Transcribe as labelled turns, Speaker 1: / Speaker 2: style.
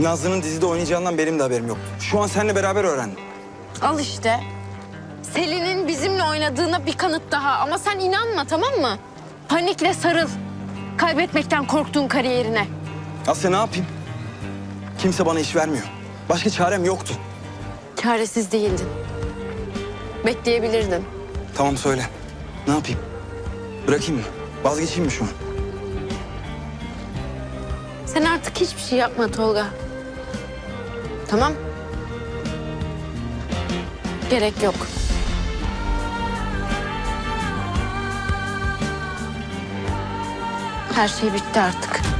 Speaker 1: Nazlı'nın dizide oynayacağından benim de haberim yok. Şu an seninle beraber öğrendim.
Speaker 2: Al işte. Selin'in bizimle oynadığına bir kanıt daha ama sen inanma tamam mı? Panikle sarıl. Kaybetmekten korktuğun kariyerine.
Speaker 1: Asya ne yapayım? Kimse bana iş vermiyor. Başka çarem yoktu.
Speaker 2: Çaresiz değildin. Bekleyebilirdin.
Speaker 1: Tamam söyle. Ne yapayım? Bırakayım mı? Vazgeçeyim mi şu an?
Speaker 2: Sen artık hiçbir şey yapma Tolga. Tamam? Gerek yok. Her şey bitti artık.